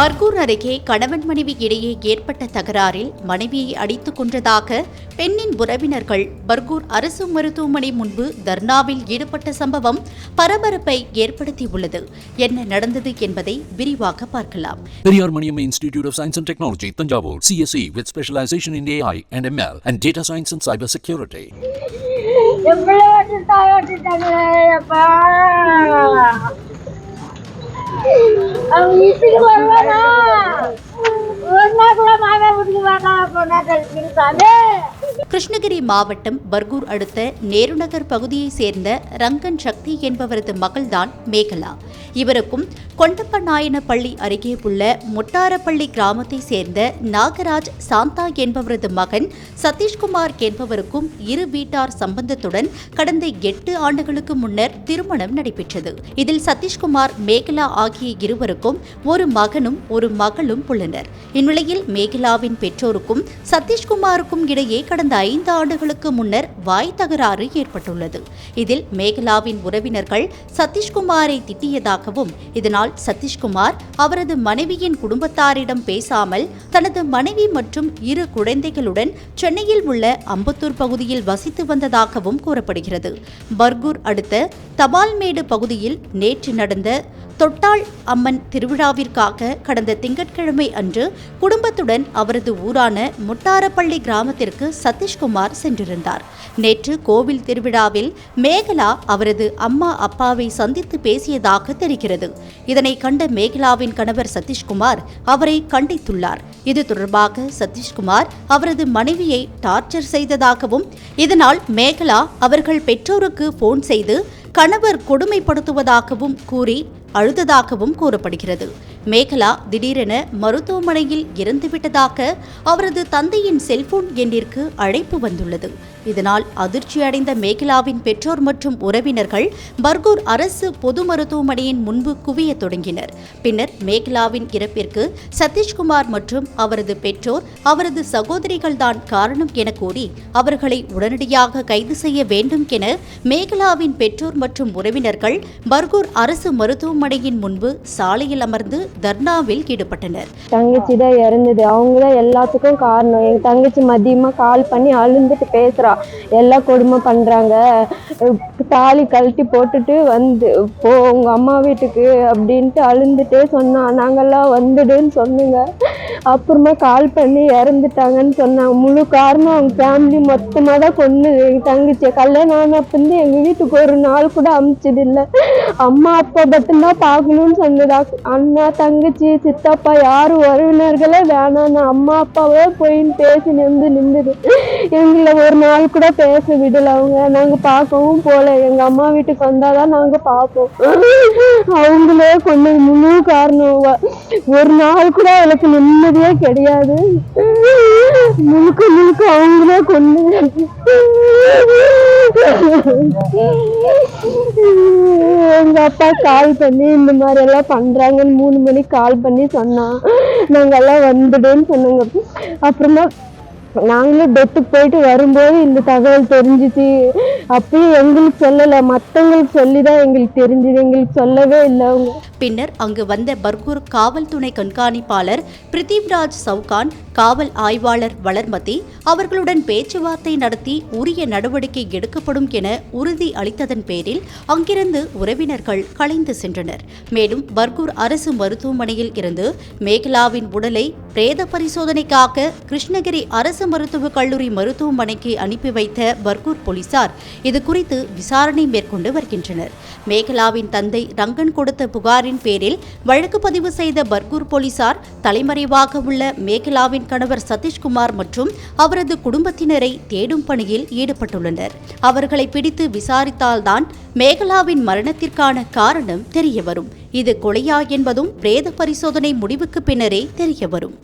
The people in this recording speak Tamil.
பர்கூர் அருகே கணவன் மனைவி இடையே ஏற்பட்ட தகராறில் மனைவியை அடித்துக் கொன்றதாக பெண்ணின் உறவினர்கள் பர்கூர் அரசு மருத்துவமனை முன்பு தர்ணாவில் ஈடுபட்ட சம்பவம் பரபரப்பை ஏற்படுத்தியுள்ளது. என்ன நடந்தது என்பதை விரிவாக பார்க்கலாம். Periyar Maniamma Institute of Science and Technology, Tanjavur, CSE with specialization in AI and ML and data science and cyber security. என் பிள்ளை வச்சு தாய் வச்சுட்டாங்களே அப்பா அவன் வீட்டுக்கு வருவானா ஒரு நாள் கூட மாமா வீட்டுக்கு வேண்டாம் பொண்ணா கழிச்சுட்டு சாமி கிருஷ்ணகிரி மாவட்டம் பர்கூர் அடுத்த நேருநகர் பகுதியைச் சேர்ந்த ரங்கன் சக்தி என்பவரது மகள்தான் மேகலா. இவருக்கும் கொண்டப்ப கொண்டப்பநாயனப்பள்ளி அருகே உள்ள மொட்டாரப்பள்ளி கிராமத்தைச் சேர்ந்த நாகராஜ் சாந்தா என்பவரது மகன் சதீஷ்குமார் என்பவருக்கும் இரு வீட்டார் சம்பந்தத்துடன் கடந்த எட்டு ஆண்டுகளுக்கு முன்னர் திருமணம் நடைபெற்றது. இதில் சதீஷ்குமார் மேகலா ஆகிய இருவருக்கும் ஒரு மகனும் ஒரு மகளும் உள்ளனர். இந்நிலையில் மேகலாவின் பெற்றோருக்கும் சதீஷ்குமாருக்கும் இடையே கடந்த ஐந்து ஆண்டுகளுக்கு முன்னர் வாய் தகராறு ஏற்பட்டுள்ளது. இதில் மேகலாவின் உறவினர்கள் சதீஷ்குமாரை திட்டியதாகவும் இதனால் சதீஷ்குமார் அவரது மனைவியின் குடும்பத்தாரிடம் பேசாமல் தனது மனைவி மற்றும் இரு குழந்தைகளுடன் சென்னையில் உள்ள அம்பத்தூர் பகுதியில் வசித்து வந்ததாகவும் கூறப்படுகிறது. பர்கூர் அடுத்த தபால்மேடு பகுதியில் நேற்று நடந்த தொட்டாள் அம்மன் திருவிழாவிற்காக கடந்த திங்கட்கிழமை அன்று குடும்பத்துடன் அவரது ஊரான முட்டாரப்பள்ளி கிராமத்திற்கு சதீஷ்குமார் சென்றிருந்தார். நேற்று கோவில் திருவிழாவில் மேகலா அவரது அம்மா அப்பாவை சந்தித்து பேசியதாக தெரிகிறது. இதனை கண்ட மேகலாவின் கணவர் சதீஷ்குமார் அவரை கண்டித்துள்ளார். இது தொடர்பாக சதீஷ்குமார் அவரது மனைவியை டார்ச்சர் செய்ததாகவும் இதனால் மேகலா அவர்கள் பெற்றோருக்கு போன் செய்து கணவர் கொடுமைப்படுத்துவதாகவும் கூறி அழுததாகவும் கூறப்படுகிறது. மேகலா திடீரென மருத்துவமனையில் இறந்துவிட்டதாக அவரது தந்தையின் செல்போன் எண்ணிற்கு அழைப்பு வந்துள்ளது. இதனால் அதிர்ச்சியடைந்த மேகலாவின் பெற்றோர் மற்றும் உறவினர்கள் பர்கூர் அரசு பொது மருத்துவமனையின் முன்பு குவியத் தொடங்கினர். பின்னர் மேகலாவின் இறப்பிற்கு சதீஷ்குமார் மற்றும் அவரது பெற்றோர் அவரது சகோதரிகள்தான் காரணம் என கூறி அவர்களை உடனடியாக கைது செய்ய வேண்டும் என மேகலாவின் பெற்றோர் மற்றும் உறவினர்கள் பர்கூர் அரசு மருத்துவமனையின் முன்பு சாலையில் அமர்ந்து தர்ணாவில் ஈடுபட்டனர். தங்கச்சி தான் இறந்தது. அவங்க தான் எல்லாத்துக்கும் காரணம். என் தங்கச்சி மதியமாக கால் பண்ணி அழுந்துட்டு பேசுகிறா எல்லாம் கொடுமை பண்ணுறாங்க தாலி கழட்டி போட்டுட்டு வந்து போ உங்கள் அம்மா வீட்டுக்கு அப்படின்ட்டு அழுந்துட்டே சொன்னான் நாங்கெல்லாம் வந்துடுன்னு சொன்னுங்க. அப்புறமா கால் பண்ணி இறந்துட்டாங்கன்னு சொன்னாங்க. முழு காரணம் அவங்க ஃபேமிலி மொத்தமாக தான் கொண்டு எங்கள் தங்கச்சியை கல்யாணம் ஆனப்பந்து எங்கள் வீட்டுக்கு ஒரு நாள் கூட அமிச்சது இல்லை அம்மா அப்பா மட்டும்தான் பார்க்கணும்னு சொன்னதா அண்ணா தங்கச்சி சித்தப்பா யாரும் உறவினர்களே வேணாம்னு அம்மா அப்பாவே போயின்னு பேசி நின்று நின்றுது எங்களை ஒரு நாள் கூட பேச விடல அவங்க. நாங்கள் பார்க்கவும் போல. எங்கள் அம்மா வீட்டுக்கு வந்தாதான் நாங்கள் பார்ப்போம். அவங்களே கொண்டு முழு காரணம் ஒரு நாள் கூட அவளுக்கு நிம்மதியே கிடையாது. முழுக்க முழுக்க அவங்களே கொண்டு எங்க அப்பா கால் பண்ணி இந்த மாதிரி எல்லாம் பண்றாங்கன்னு மூணு மணிக்கு கால் பண்ணி சொன்னான். நாங்க எல்லாம் வந்துடுன்னு சொன்னாங்க. அப்புறமா நாங்களும் டெத்துக்கு போயிட்டு வரும்போது இந்த தகவல் தெரிஞ்சிச்சு. அப்பயும் எங்களுக்கு சொல்லலை. மற்றவங்களுக்கு சொல்லி தான் எங்களுக்கு தெரிஞ்சது. எங்களுக்கு சொல்லவே இல்லை அவங்க. பின்னர் அங்கு வந்த பர்கூர் காவல்துணை கண்காணிப்பாளர் பிரித்திவ்ராஜ் சவுகான் காவல் ஆய்வாளர் வளர்மதி அவர்களுடன் பேச்சுவார்த்தை நடத்தி உரிய நடவடிக்கை எடுக்கப்படும் என உறுதி அளித்ததன் பேரில் அங்கிருந்து உறவினர்கள் கலைந்து சென்றனர். மேலும் பர்கூர் அரசு மருத்துவமனையில் இருந்து மேகலாவின் உடலை பிரேத பரிசோதனைக்காக கிருஷ்ணகிரி அரசு அரசு மருத்துவக் கல்லூரி மருத்துவமனைக்கு அனுப்பி வைத்த பர்கூர் போலீசார் இதுகுறித்து விசாரணை மேற்கொண்டு வருகின்றனர். மேகலாவின் தந்தை ரங்கன் கொடுத்த புகாரின் பேரில் வழக்கு பதிவு செய்த பர்கூர் போலீசார் தலைமறைவாக உள்ள மேகலாவின் கணவர் சதீஷ்குமார் மற்றும் அவரது குடும்பத்தினரை தேடும் பணியில் ஈடுபட்டுள்ளனர். அவர்களை பிடித்து விசாரித்தால்தான் மேகலாவின் மரணத்திற்கான காரணம் தெரியவரும். இது கொலையா என்பதும் பிரேத பரிசோதனை முடிவுக்கு பின்னரே தெரியவரும்.